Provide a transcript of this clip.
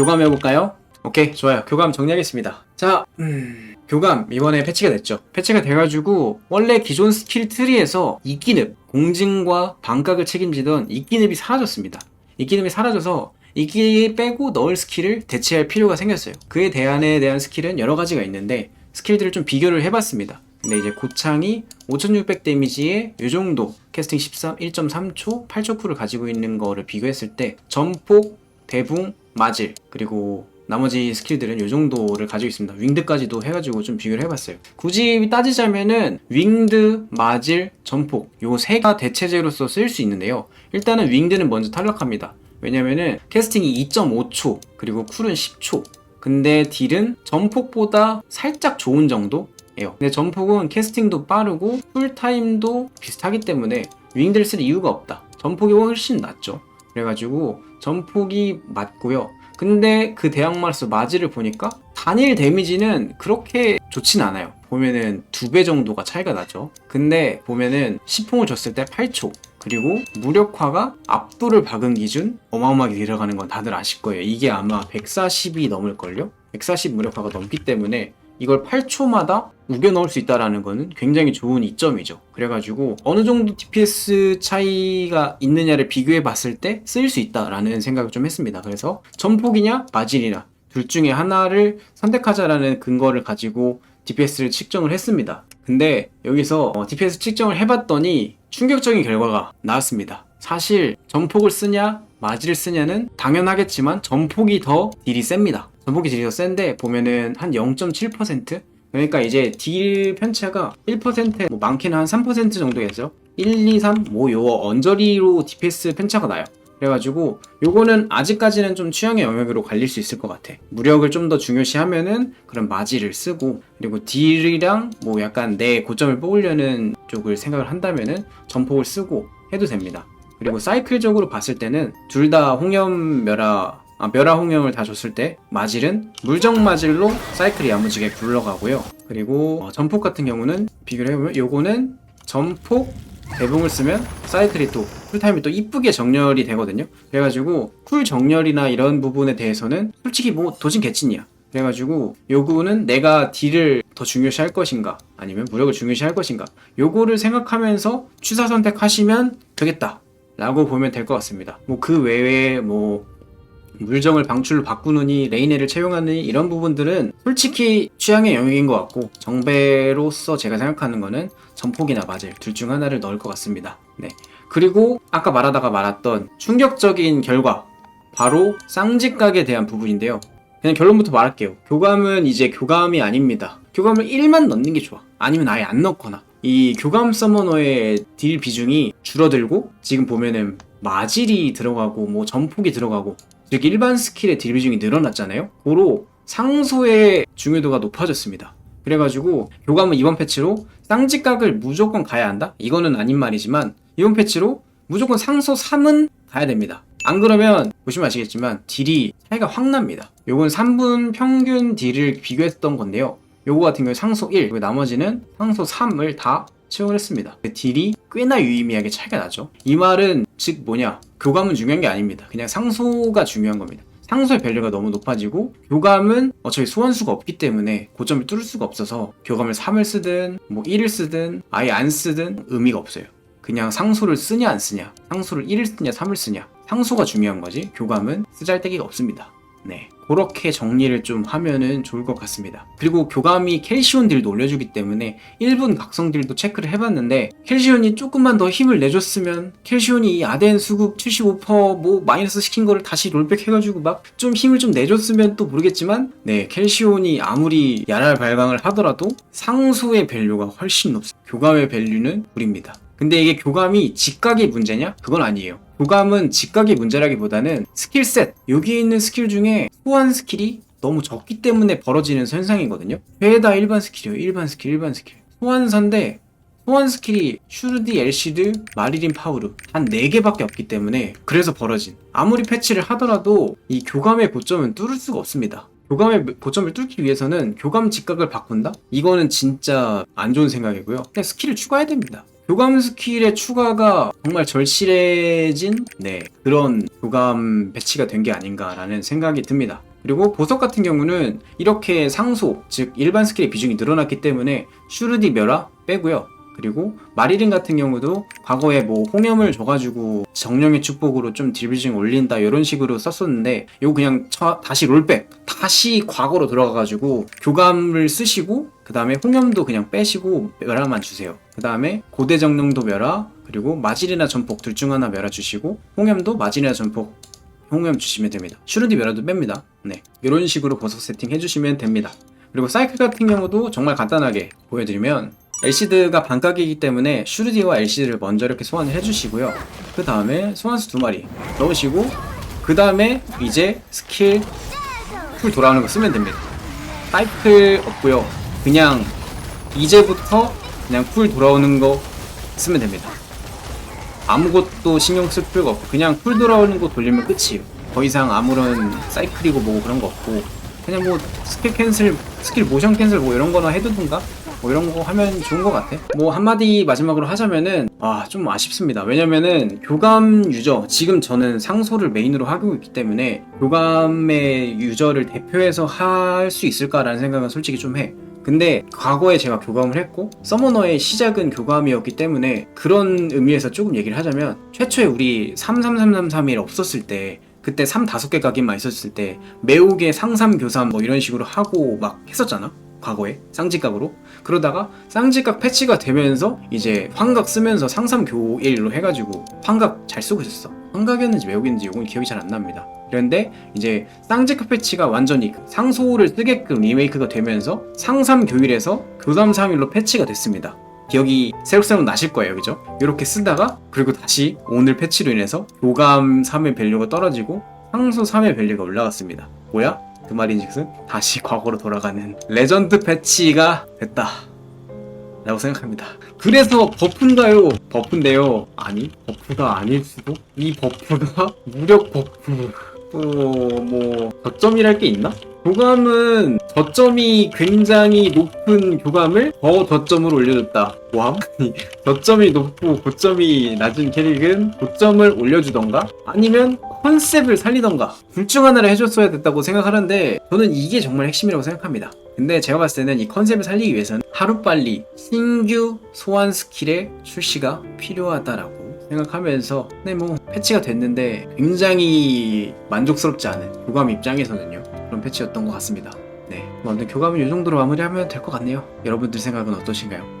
교감해볼까요? 오케이 좋아요. 교감 정리하겠습니다. 자 음, 교감 이번에 패치가 됐죠. 패치가 돼가지고 원래 기존 스킬 트리에서 이끼늪 공증과 반각을 책임지던 이끼늪이 사라졌습니다. 이끼늪이 사라져서 이끼 빼고 넣을 스킬을 대체할 필요가 생겼어요. 그에 대안에 대한 스킬은 여러 가지가 있는데 스킬들을 좀 비교를 해봤습니다. 근데 이제 고창이 5600 데미지에 이 정도 캐스팅 13 1.3초 8초 쿨을 가지고 있는 거를 비교했을 때 전폭 대붕 마질 그리고 나머지 스킬들은 이 정도를 가지고 있습니다. 윙드까지도 해가지고 좀 비교를 해봤어요. 굳이 따지자면은 윙드, 마질, 전폭 요 세가 대체제로서 쓰일 수 있는데요. 일단은 윙드는 먼저 탈락합니다. 왜냐면은 캐스팅이 2.5초 그리고 쿨은 10초. 근데 딜은 전폭보다 살짝 좋은 정도예요. 근데 전폭은 캐스팅도 빠르고 쿨타임도 비슷하기 때문에 윙드를 쓸 이유가 없다. 전폭이 훨씬 낫죠. 그래가지고 전폭이 맞고요. 근데 그 대항마스 마지를 보니까 단일 데미지는 그렇게 좋진 않아요. 보면은 두 배 정도가 차이가 나죠. 근데 보면은 시풍을 줬을 때 8초. 그리고 무력화가 압도를 박은 기준 어마어마하게 내려가는 건 다들 아실 거예요. 이게 아마 140이 넘을걸요? 140 무력화가 넘기 때문에 이걸 8초마다 우겨 넣을 수 있다라는 거는 굉장히 좋은 이점이죠. 그래가지고 어느 정도 DPS 차이가 있느냐를 비교해 봤을 때 쓰일 수 있다라는 생각을 좀 했습니다. 그래서 전폭이냐 마질이냐 둘 중에 하나를 선택하자라는 근거를 가지고 DPS를 측정을 했습니다. 근데 여기서 어, DPS 측정을 해봤더니 충격적인 결과가 나왔습니다. 사실 전폭을 쓰냐 마질을 쓰냐는 당연하겠지만 전폭이 더 딜이 셉니다. 전폭이 딜이 더 센데 보면은 한 0.7% 그러니까 이제 딜 편차가 1%, 뭐 많게는 한 3% 정도겠죠. 1, 2, 3, 뭐요 언저리로 DPS 편차가 나요. 그래가지고 요거는 아직까지는 좀 취향의 영역으로 갈릴 수 있을 것 같아. 무력을 좀 더 중요시하면은 그런 마지를 쓰고 그리고 딜이랑 뭐 약간 내 고점을 뽑으려는 쪽을 생각을 한다면은 전폭을 쓰고 해도 됩니다. 그리고 사이클적으로 봤을 때는 둘 다 홍염 멸화 아, 멸화 홍염을 다 줬을 때 마질은 물정 마질로 사이클이 야무지게 굴러가고요. 그리고 어, 전폭 같은 경우는 비교를 해보면 요거는 전폭 대봉을 쓰면 사이클이 또 쿨타임이 또 이쁘게 정렬이 되거든요. 그래가지고 쿨 정렬이나 이런 부분에 대해서는 솔직히 뭐 도진 개찐이야. 그래가지고 요거는 내가 딜을 더 중요시 할 것인가 아니면 무력을 중요시 할 것인가 요거를 생각하면서 취사 선택하시면 되겠다 라고 보면 될 것 같습니다 뭐 그 외에 뭐 물정을 방출로 바꾸느니 레이네를 채용하느니 이런 부분들은 솔직히 취향의 영역인 것 같고 정배로서 제가 생각하는 거는 전폭이나 마질 둘중 하나를 넣을 것 같습니다 네 그리고 아까 말하다가 말았던 충격적인 결과 바로 쌍직각에 대한 부분인데요 그냥 결론부터 말할게요. 교감은 이제 교감이 아닙니다. 교감을 1만 넣는 게 좋아. 아니면 아예 안 넣거나. 이 교감 서머너의 딜 비중이 줄어들고 지금 보면은 마질이 들어가고 뭐 전폭이 들어가고 즉 일반 스킬의 딜 비중이 늘어났잖아요. 고로 상소의 중요도가 높아졌습니다. 그래가지고 교감은 이번 패치로 쌍직각을 무조건 가야 한다? 이거는 아닌 말이지만 이번 패치로 무조건 상소 3은 가야 됩니다. 안 그러면 보시면 아시겠지만 딜이 차이가 확 납니다. 요건 3분 평균 딜을 비교했던 건데요. 요거 같은 경우에 상소 1, 그리고 나머지는 상소 3을 다 채용을 했습니다. 그 딜이 꽤나 유의미하게 차이가 나죠. 이 말은 즉 뭐냐? 교감은 중요한 게 아닙니다. 그냥 상소가 중요한 겁니다. 상소의 밸류가 너무 높아지고 교감은 어차피 소환수가 없기 때문에 고점을 뚫을 수가 없어서 교감을 3을 쓰든 뭐 1을 쓰든 아예 안 쓰든 의미가 없어요. 그냥 상소를 쓰냐 안 쓰냐 상소를 1을 쓰냐 3을 쓰냐 상소가 중요한 거지 교감은 쓰잘데기가 없습니다 네 그렇게 정리를 좀 하면은 좋을 것 같습니다 그리고 교감이 캘시온 딜도 올려주기 때문에 1분 각성 딜도 체크를 해봤는데 캘시온이 조금만 더 힘을 내줬으면 캘시온이 이 아덴 수급 75%뭐 마이너스 시킨 거를 다시 롤백 해가지고 막 좀 힘을 좀 내줬으면 또 모르겠지만 네 캘시온이 아무리 야랄 발광을 하더라도 상소의 밸류가 훨씬 높습니다 교감의 밸류는 불입니다 근데 이게 교감이 직각의 문제냐? 그건 아니에요. 교감은 직각의 문제라기보다는 스킬셋, 여기 있는 스킬 중에 소환 스킬이 너무 적기 때문에 벌어지는 현상이거든요. 죄다 일반 스킬이에요. 일반 스킬, 일반 스킬. 소환사인데 소환 스킬이 슈르디, 엘시드, 마리린 파우르 한 4개밖에 없기 때문에 그래서 벌어진 아무리 패치를 하더라도 이 교감의 고점은 뚫을 수가 없습니다. 교감의 고점을 뚫기 위해서는 교감 직각을 바꾼다? 이거는 진짜 안 좋은 생각이고요. 그냥 스킬을 추가해야 됩니다. 교감 스킬의 추가가 정말 절실해진 네 그런 교감 배치가 된 게 아닌가라는 생각이 듭니다. 그리고 보석 같은 경우는 이렇게 상소, 즉 일반 스킬의 비중이 늘어났기 때문에 슈르디 멸화 빼고요. 그리고 마리린 같은 경우도 과거에 뭐 홍염을 줘가지고 정령의 축복으로 좀 딜비징 올린다 이런 식으로 썼었는데 이거 그냥 처- 다시 롤백 다시 과거로 들어가가지고 교감을 쓰시고 그 다음에 홍염도 그냥 빼시고 멸화만 주세요. 그 다음에 고대 정령도 멸화 그리고 마질이나 전폭 둘 중 하나 멸화 주시고 홍염도 마질이나 전폭 홍염 주시면 됩니다. 슈르디 멸화도 뺍니다. 네. 이런 식으로 보석 세팅 해주시면 됩니다. 그리고 사이클 같은 경우도 정말 간단하게 보여드리면 엘시드가 반각이기 때문에 슈르디와 엘시드를 먼저 이렇게 소환을 해주시고요. 그 다음에 소환수 두 마리 넣으시고 그 다음에 이제 스킬 풀 돌아오는 거 쓰면 됩니다. 사이클 없고요. 그냥 이제부터 그냥 풀 돌아오는 거 쓰면 됩니다. 아무것도 신경 쓸 필요가 없고 그냥 풀 돌아오는 거 돌리면 끝이에요. 더 이상 아무런 사이클이고 뭐고 그런 거 없고 그냥 뭐 스킬 캔슬, 스킬 모션 캔슬 뭐 이런 거나 해두든가 뭐 이런 거 하면 좋은 것 같아. 뭐 한마디 마지막으로 하자면은 아 좀 아쉽습니다. 왜냐면은 교감 유저 지금 저는 상소를 메인으로 하고 있기 때문에 교감의 유저를 대표해서 할 수 있을까라는 생각은 솔직히 좀 해. 근데 과거에 제가 교감을 했고 서머너의 시작은 교감이었기 때문에 그런 의미에서 조금 얘기를 하자면 최초에 우리 33333일 없었을 때 그때 3 5개 각인만 있었을 때 매우개 상삼 교삼 뭐 이런 식으로 하고 막 했었잖아 과거에 쌍지각으로. 그러다가 쌍지각 패치가 되면서 이제 환각 쓰면서 상삼 교일로 해가지고 환각 잘 쓰고 있었어. 환각이었는지 매우기였는지 요건 기억이 잘 안 납니다. 그런데 이제 쌍지각 패치가 완전히 그 상소를 쓰게끔 리메이크가 되면서 상삼 교일에서 교삼 3일로 패치가 됐습니다. 기억이 새록새록 나실 거예요 그죠? 이렇게 쓰다가 그리고 다시 오늘 패치로 인해서 교감 3의 밸류가 떨어지고 상소 3의 밸류가 올라갔습니다. 뭐야? 그 말인즉슨 다시 과거로 돌아가는 레전드 패치가 됐다. 라고 생각합니다. 그래서 버프인가요? 버프인데요. 아니 버프가 아닐 수도? 이 버프가 무력 버프. 또뭐 저점이랄 게 있나? 교감은 저점이 굉장히 높은 교감을 더 저점으로 올려줬다. 뭐함? 저점이 높고 고점이 낮은 캐릭은 고점을 올려주던가 아니면 컨셉을 살리던가 둘 중 하나를 해줬어야 됐다고 생각하는데 저는 이게 정말 핵심이라고 생각합니다. 근데 제가 봤을 때는 이 컨셉을 살리기 위해서는 하루빨리 신규 소환 스킬의 출시가 필요하다라고 생각하면서 근데 뭐 패치가 됐는데 굉장히 만족스럽지 않은 교감 입장에서는요 그런 패치였던 것 같습니다. 네, 뭐 아무튼 교감은 이 정도로 마무리하면 될 것 같네요. 여러분들 생각은 어떠신가요?